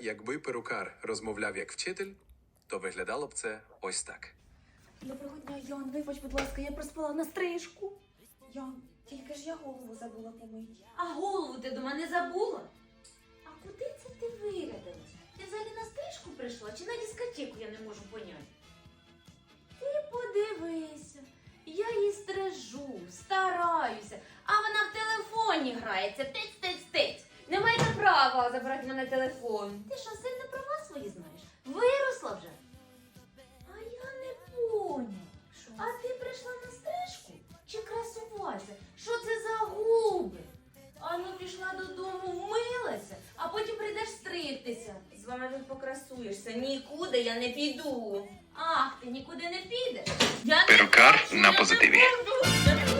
Якби перукар розмовляв як вчитель, то виглядало б це ось так. Доброго дня, Ян. Вибач, будь ласка, я проспала на стрижку. Ян, тільки ж я голову забула помити. А голову ти дома не забула? А куди це ти вирядилась? Ти взагалі на стрижку прийшла чи на дискотеку, я не можу поняти. Ти подивися, я її стрижу, стараюся, а вона в телефоні грається, тиць, тиць, забрати мене телефон. Ти що, сильно права свої знаєш? Виросла вже. А я не поняла. А ти прийшла на стрижку чи красуватися? Що це за губи? А ну пішла додому, вмилася, а потім прийдеш стригтися. З вами тут покрасуєшся. Нікуди я не піду. Ах, ти нікуди не підеш. Я не Перукар хочу, на я не позитиві. буду, я не буду.